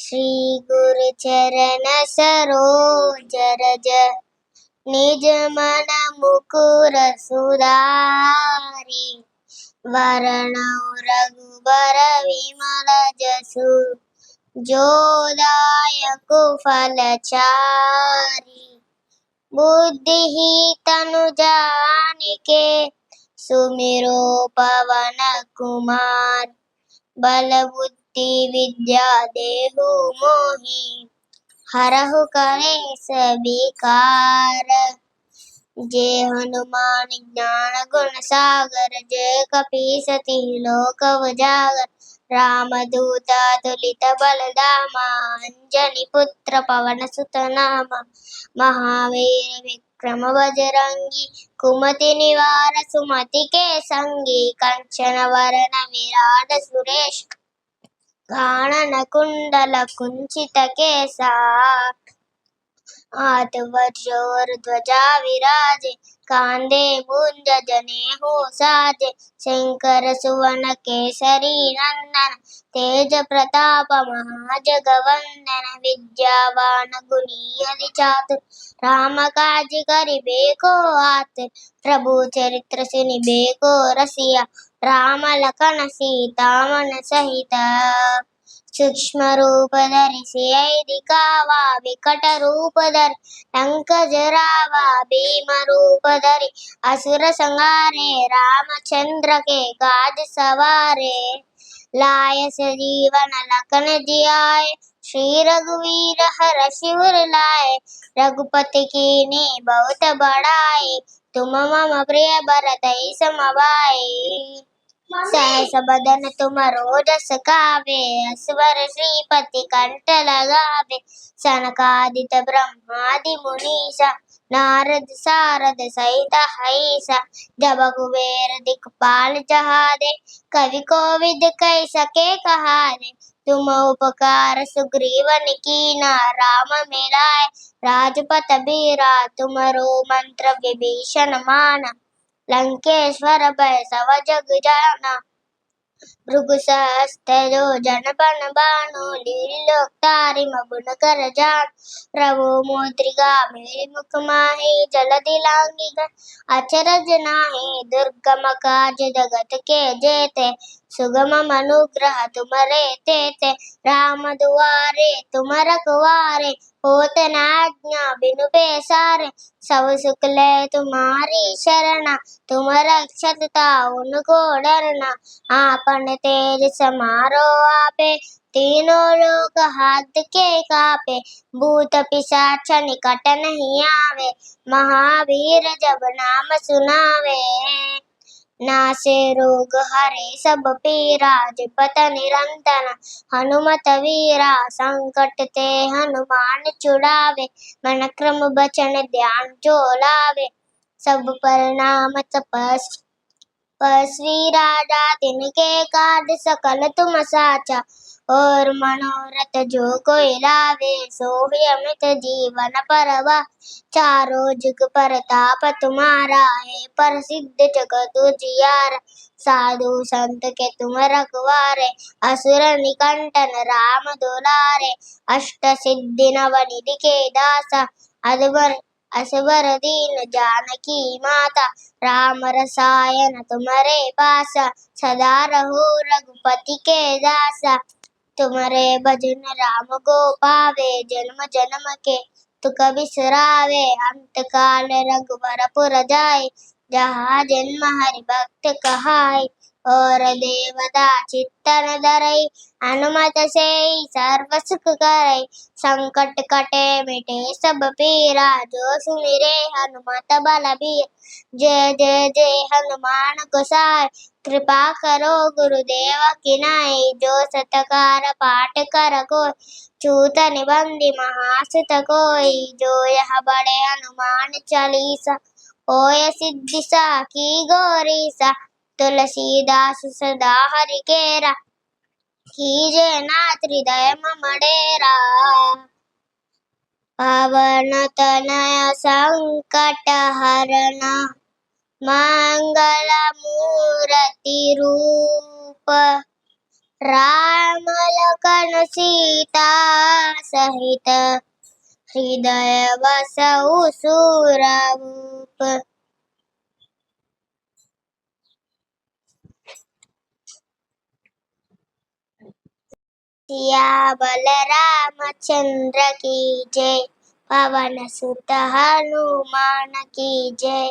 श्री गुरु चरण सरोज रज निज मन मुकुर सुधारी वरणौ रघुबर विमल जसु जोदायक फलचारी बुद्धि तनु जानिके सुमिरो पवन कुमार बल बुद्धि विद्या देहु मोहि हरहु कलेस विकार जय हनुमान ज्ञान गुण सागर जय कपीसति लोक उजागर राम दूत तुलित बलधामा अंजनी पुत्र पवन सुत नामा महावीर विक्रम बजरंगी कुमति निवार सुमति के संगी कंचन वरण विराट सुरेश గాణనకుండల కుంచిత కేశా केसा हाथ वज्र ध्वजा विराजे कांधे मुंज जनेऊ साजे शंकर सुवन केसरी नंदन तेज प्रताप महाजगवंदन विद्यावान गुणी अति चातुर राम काज करिबेको आत प्रभु चरित्र सुनिबेको रसिया राम लखन सीता मन सहित ಸೂಕ್ಷ್ಮರೂಪಧರಿಸಿ ಐದಿಕಾವ ವಿಕಟ ರೂಪಧರಿ ಲಂಕಜರಾವ ಭೀಮರೂಪಧರಿ ಅಸುರ ಸಂಹಾರೆ ರಾಮಚಂದ್ರಗೆ ಗಾದಿ ಸವಾರೆ लायस जीवन लखन जियाय श्री रघुवीर हर शिवर लाए रघुपति की ने बहुत बड़ाई तुम मम प्रिय भरत समवाई सहस बदन तुम रोजस गावे अस्वर श्रीपति कंठ लगावे सनकादित ब्रह्मादि मुनीसा नारद सारद सहित हईसा जब कुबेर दिखपाल जहादे कवि कोविद कह सके कहारे तुम उपकार सुग्रीवन कीना राम मिलाए राजपत बीरा तुमरो मंत्र विभीषण माना लंकेश्वर भय सव जग जाना। भृगु सहस्त्र जन बन बानो लीलोक्तारि मगुन कर जान। प्रभु मोद्रिका मेरी मुख माहि, जल दिलांगी अचरज नाहि, दुर्गम काज जगत के जेते। सुगम अनुग्रह तुमरे तेते। राम दुआरे तुम रखवारे। होत न आज्ञा बिनु पैसारे सब सुख ले तुम्हारी शरणा तुम रक्षत उनको डरना आपन तेज समारो आपे, तीनों लोग हाथ के कापे, भूत पिशाच निकट नहीं आवे, महावीर जब नाम सुनावे। ನಾಶೆ ರೋಗ ಹರೆ ಸಬ ಪೀರ ಜಪತ ನಿರಂತನ ಹನುಮತ ವೀರ ಸಂಕಟ તે હનુમાન છુડાવે મન ક્રમ બચન ધ્યાન જો લાવે સબ પર નામ તપસ तपस्वी राजा तिनके काज सकल तुम साचा और मनोरथ जो कोई लावे सोहि अमित जीवन परवा चारों जुग परताप तुम्हारा है प्रसिद्ध जगत जियार साधु संत के तुम रखवारे असुर निकंटन राम दुलारे अष्ट सिद्धि नव निधि के दासा अदबर असबर दीन जानकी माता, राम रसायन तुम्हारे पासा, सदा रहो रघुपति के दासा। तुम्हारे भजन राम को पावे जन्म जन्म के तुक बिसरावे अंत काल रघुवर जाए, जहाँ जन्म हरि भक्त कहाय और देवता चित्तन धरई हनुमत से सर्व सुख करई संकट कटे मिटे सब पीरा जो सुमिरे हनुमत बल बीर जय जय जय हनुमान गोसाई कृपा करो गुरुदेव की नाई जो सतकार पाठ कर कोई छूत निबंधि महासुत कोई जो यह बड़े हनुमान चालीसा ओय सिद्धि सा की गौरीसा तुलसीदास सदा हरि केरा कीजे नाथ हृदय ममडेरा पवन तनय संकट हरण मंगल मूर्ति रूप राम लखन सीता सहित हृदय वसौ सूर सिया बलरामचंद्र की जय पवन सुत हनुमान की जय